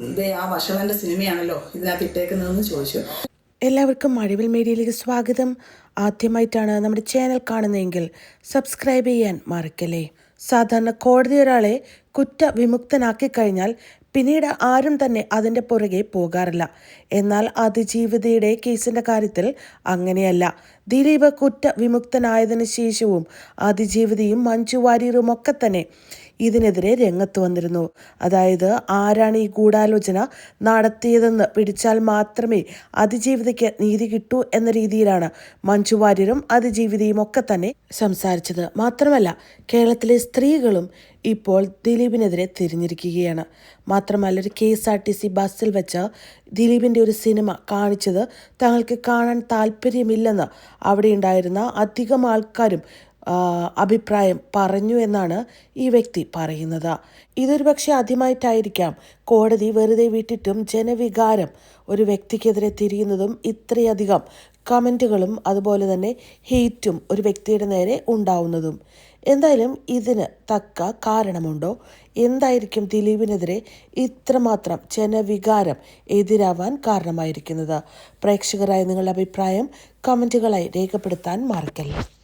സിനിമയാണല്ലോ ഇതിനകത്ത് ഇട്ടേക്കുന്നതെന്ന് ചോദിച്ചു. എല്ലാവർക്കും മഴവിൽ മീഡിയയിലേക്ക് സ്വാഗതം. ആദ്യമായിട്ടാണ് നമ്മുടെ ചാനൽ കാണുന്നതെങ്കിൽ സബ്സ്ക്രൈബ് ചെയ്യാൻ മറക്കല്ലേ. സാധാരണ കോടതി ഒരാളെ കുറ്റവിമുക്തനാക്കി കഴിഞ്ഞാൽ പിന്നീട് ആരും തന്നെ അതിന്റെ പുറകെ പോകാറില്ല. എന്നാൽ അതിജീവിതയുടെ കേസിന്റെ കാര്യത്തിൽ അങ്ങനെയല്ല. ദിലീപ് കുറ്റവിമുക്തനായതിനു ശേഷവും അതിജീവിതയും മഞ്ജു വാര്യറും ഒക്കെ തന്നെ ഇതിനെതിരെ രംഗത്ത് വന്നിരുന്നു. അതായത് ആരാണ് ഈ ഗൂഢാലോചന നടത്തിയതെന്ന് പിടിച്ചാൽ മാത്രമേ അതിജീവിതയ്ക്ക് നീതി കിട്ടൂ എന്ന രീതിയിലാണ് മഞ്ജു വാര്യരും അതിജീവിതയും ഒക്കെ തന്നെ സംസാരിച്ചത്. മാത്രമല്ല കേരളത്തിലെ സ്ത്രീകളും ഇപ്പോൾ ദിലീപിനെതിരെ തിരിഞ്ഞിരിക്കുകയാണ്. മാത്രമല്ല ഒരു K S R T C ബസ്സിൽ വെച്ച് ദിലീപിന്റെ ഒരു സിനിമ കാണിച്ചത് തങ്ങൾക്ക് കാണാൻ താല്പര്യമില്ലെന്ന് അവിടെ ഉണ്ടായിരുന്ന അധികം ആൾക്കാരും അഭിപ്രായം പറഞ്ഞു എന്നാണ് ഈ വ്യക്തി പറയുന്നത്. ഇതൊരു പക്ഷേ ആദ്യമായിട്ടായിരിക്കാം. കോടതി വെറുതെ വിട്ടിട്ടും ജനവികാരം ഒരു വ്യക്തിക്കെതിരെ തിരിയുന്നതും ഇത്രയധികം കമന്റുകളും അതുപോലെ തന്നെ ഹെയ്റ്റും ഒരു വ്യക്തിയുടെ നേരെ ഉണ്ടാവുന്നതും. എന്തായാലും ഇതിന് തക്ക കാരണമുണ്ടോ? എന്തായിരിക്കും ദിലീപിനെതിരെ ഇത്രമാത്രം ജനവികാരം എതിരാവാൻ കാരണമായിരിക്കുന്നത്? പ്രേക്ഷകരായ നിങ്ങളുടെ അഭിപ്രായം കമന്റുകളായി രേഖപ്പെടുത്താൻ മറക്കല്ല.